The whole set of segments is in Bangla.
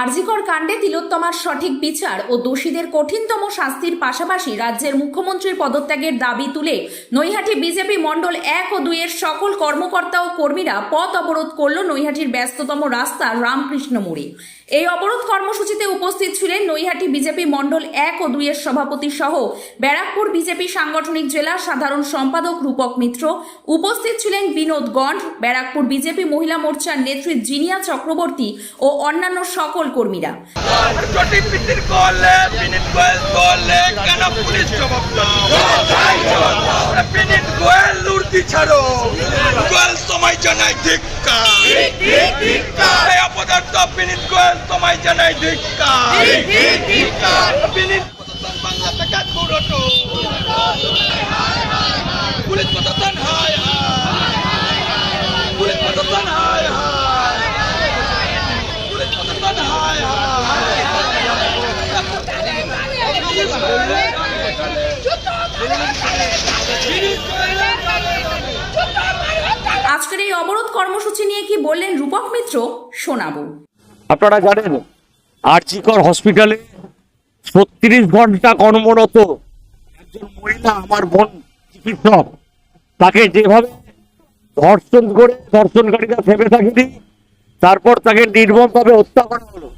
আরজিকর কাণ্ডে তিলোত্তমার সঠিক বিচার ও দোষীদের কঠিনতম শাস্তির পাশাপাশি রাজ্যের মুখ্যমন্ত্রীর পদত্যাগের দাবি তুলে নৈহাটি বিজেপি মণ্ডল এক ও দুইয়ের সকল কর্মকর্তা ও কর্মীরা পথ অবরোধ করল নৈহাটির ব্যস্ততম রাস্তা রামকৃষ্ণ মোড়ে। এই অবরোধ কর্মসূচিতে উপস্থিত ছিলেন নৈহাটি বিজেপি মণ্ডল এক ও দুইয়ের সভাপতি সহ ব্যারাকপুর বিজেপি সাংগঠনিক জেলার সাধারণ সম্পাদক রূপক মিত্র। উপস্থিত ছিলেন বিনোদ গণ্ড ব্যারাকপুর বিজেপি মহিলা মোর্চার নেত্রী জিনিয়া চক্রবর্তী ও অন্যান্য সকল কর্মীরা করলে কেন পুলিশ প্রশাসন হায় হায় পুলিশ প্রশাসন হায় হায় আজকের এই অবরোধ কর্মসূচি নিয়ে কি বললেন রূপক মিত্র, শোনাবো। আপনারা জানেন, আরজিকর হসপিটালে ছত্রিশ ঘণ্টা কর্মরত একজন মহিলা, আমার বোন, চিকিৎসক, তাকে যেভাবে ধর্ষণ করে ধর্ষণকারীরা থেমে থাকেনি তারপর তাকে নির্মমভাবে হত্যা করা হলো।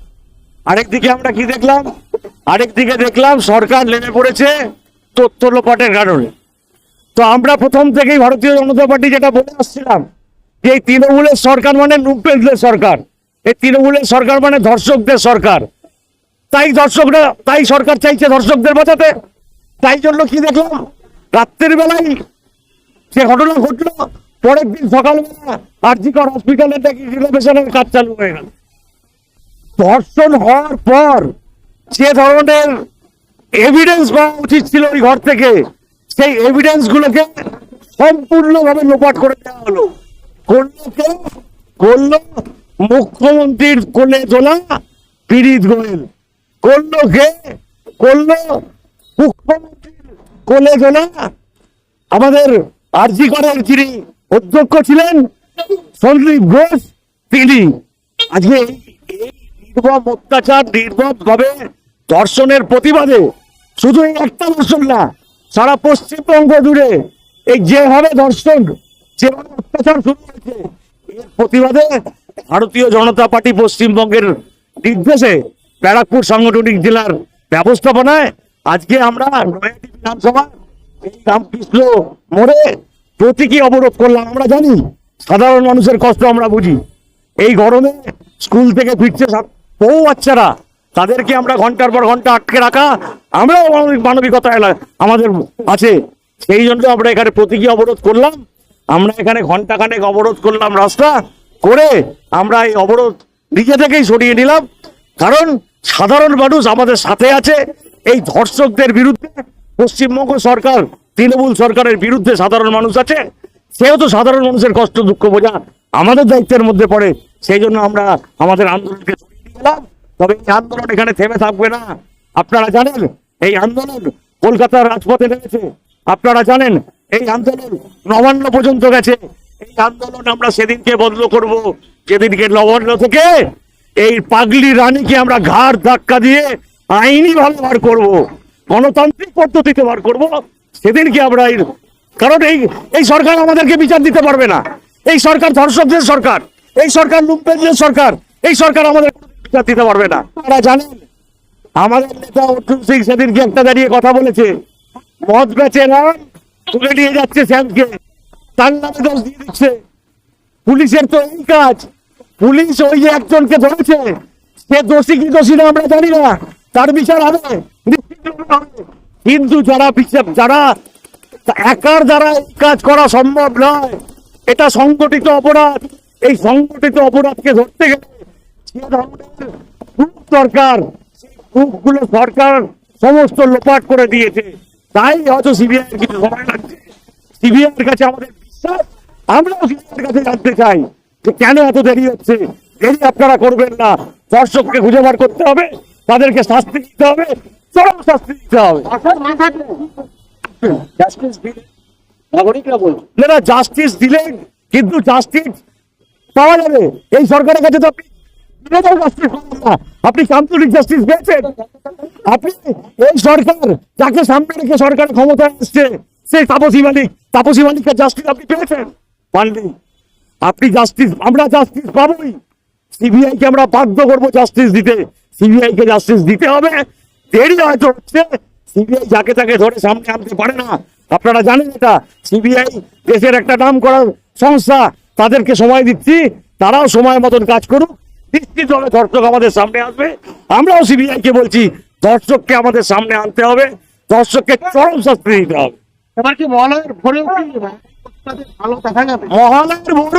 আরেকদিকে আমরা কি দেখলাম? আরেকদিকে দেখলাম সরকার নেমে পড়েছে তথ্য লোপাটের কারণে। তো আমরা প্রথম থেকেই ভারতীয় জনতা পার্টি যেটা বলে আসছিলাম, যে এই তৃণমূলের সরকার মানে নুপেলদের সরকার। এই তৃণমূলের সরকার মানে ধর্ষকদের সরকার। তাই ধর্ষকরা, তাই সরকার চাইছে ধর্ষকদের বাঁচাতে। তাই জন্য কি দেখলাম? রাত্রের বেলায় সে ঘটনা ঘটলো পরের দিন সকালবেলা আরজিকর হসপিটালে নাকি রিনোভেশনের কাজ চালু হয়ে গেল। ধর্ষণ হওয়ার পর যে ধরনের এভিডেন্স পাওয়া উচিত ছিল ওই ঘর থেকে, সেই এভিডেন্স গুলোকে সম্পূর্ণভাবে লোপাট করে দেওয়া হলো। করল করল মুখ্যমন্ত্রীর কোলে তোলা পীড়িত গোয়েল। করল কে করল মুখ্যমন্ত্রীর কোলে তোলা আমাদের আরজি করের যিনি অধ্যক্ষ ছিলেন সন্দীপ ঘোষ, তিনি। আজকে নির্মম অত্যাচার নির্মম ভাবে ধর্ষণের প্রতিবাদে শুধু এই একটা ধর্ষণ না, সারা পশ্চিমবঙ্গ জুড়ে এই যেভাবে ধর্ষণ যেভাবে অত্যাচার শুরু হয়েছে, এর প্রতিবাদে ভারতীয় জনতা পার্টি পশ্চিমবঙ্গের নির্দেশে ব্যারাকপুর সাংগঠনিক জেলার ব্যবস্থাপনায় আজকে আমরা নয়াটি বিধানসভা এই রামকৃষ্ণ মোড়ে প্রতীকী অবরোধ করলাম, আমরা জানি। সাধারণ মানুষের কষ্ট আমরা বুঝি। এই গরমে স্কুল থেকে ফিরছে বহু বাচ্চারা। তাদেরকে আমরা ঘণ্টার পর ঘণ্টা আটকে রাখা, আমরাও মানবিক মানবিকতা আমাদের আছে। সেই জন্য আমরা এখানে প্রতীকী অবরোধ করলাম। আমরা এখানে ঘণ্টা খানেক অবরোধ করলাম রাস্তা করে আমরা এই অবরোধ নিজে থেকেই সরিয়ে নিলাম। কারণ সাধারণ মানুষ আমাদের সাথে আছে। এই ধর্ষকদের বিরুদ্ধে পশ্চিমবঙ্গ সরকার তৃণমূল সরকারের বিরুদ্ধে সাধারণ মানুষ আছে সেহেতু সাধারণ মানুষের কষ্ট দুঃখ বোঝা। আমাদের দায়িত্বের মধ্যে পড়ে, সেই জন্য আমরা আমাদের আন্দোলনকে নিয়ে তবে এই আন্দোলন এখানে থেমে থাকবে না। আপনারা জানেন, এই আন্দোলন কলকাতার রাজপথে নেমেছে। আপনারা জানেন, এই আন্দোলন নবান্ন পর্যন্ত গেছে। এই আন্দোলন আমরা সেদিনকে বন্ধ করব, যেদিনকে নবান্ন থেকে এই পাগলি রানীকে আমরা ঘাড় ধাক্কা দিয়ে আইনি ভাবে বার করব, গণতান্ত্রিক পদ্ধতিতে বার করব। সেদিনকে আমরা কারণ এই এই সরকার আমাদেরকে বিচার দিতে পারবে না। এই সরকার ধর্ষকদের সরকার, এই সরকার লুম্পেনদের সরকার, এই সরকার আমাদের বিচার দিতে পারবে না। আপনারা জানেন, আমাদের নেতা অর্জুন সিং সেদিনকে একটা দাঁড়িয়ে কথা বলেছে, মদ বেচে নাম তুলে নিয়ে যাচ্ছে শ্যামকে তার নামে দোষ দিয়ে দিচ্ছে। পুলিশের তো এই কাজ। পুলিশ ওই যে একজনকে ধরেছে, সে দোষী কি দোষী না আমরা জানি না। তার বিচার হবে। কিন্তু যারা বিচার যারা একার দ্বারা কাজ করা সম্ভব নয়, এটা সংগঠিত অপরাধ। এই সংগঠিত অপরাধকে ধরতে গেলে দরকার সরকার সমস্ত লোপাট করে দিয়েছে। তাই হয়তো সিবিআই কিছু সময় লাগছে। সিবিআইয়ের কাছে আমাদের বিশ্বাস, আমরাও সিবিআইয়ের কাছে জানতে চাই যে কেন এত দেরি হচ্ছে। দেরি আপনারা করবেন না। দর্শককে খুঁজে বার করতে হবে। তাদেরকে শাস্তি দিতে হবে চরম শাস্তি দিতে হবে। নাগরিকরা বলছে না জাস্টিস দিলেন কিন্তু জাস্টিস পাওয়া যাবে। এই সরকারের কাছে তো আপনি আপনি জাস্টিস পেয়েছেন। আপনি এই সরকার যাকে সামনে রেখে সরকার ক্ষমতায় আসছে সেই তাপসী মালিক তাপসী মালিকের জাস্টিস আপনি পেয়েছেন। পাননি। আপনি জাস্টিস আমরা জাস্টিস পাবোই। সিবিআই কে আমরা বাধ্য করব জাস্টিস দিতে। সিবিআই কে জাস্টিস দিতে হবে। দেরি হয়তো হচ্ছে। সিবিআই যাকে তাকে ধরে সামনে আনতে পারে না। আপনারা জানেন এটা। সিবিআই দেশের একটা নাম করা সংস্থা। তাদেরকে সময় দিচ্ছি। তারাও সময় মতন কাজ করুক। নিশ্চিতভাবে দর্শক আমাদের সামনে আসবে। আমরাও সিবিআই কে বলছি দর্শককে আমাদের সামনে আনতে হবে। দর্শককে চরম শাস্তি দিতে হবে। এবার কি কি প্রতিবাদের ভালো দেখা যাবে? মহালয়ের ভোর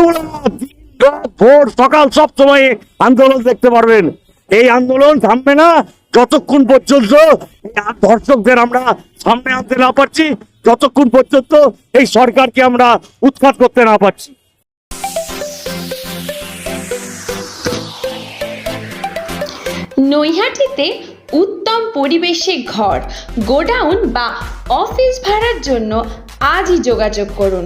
ভোর, সকাল সব সময় আন্দোলন দেখতে পারবেন। এই আন্দোলন থামবে না যতক্ষণ পর্যন্ত ধর্ষকদের আমরা সামনে আনতে না পারছি, যতক্ষণ পর্যন্ত এই সরকারকে আমরা উৎখাত করতে না পারছি। নৈহাটিতে উত্তম পরিবেশে ঘর, গোডাউন বা অফিস ভাড়ার জন্য আজই যোগাযোগ করুন।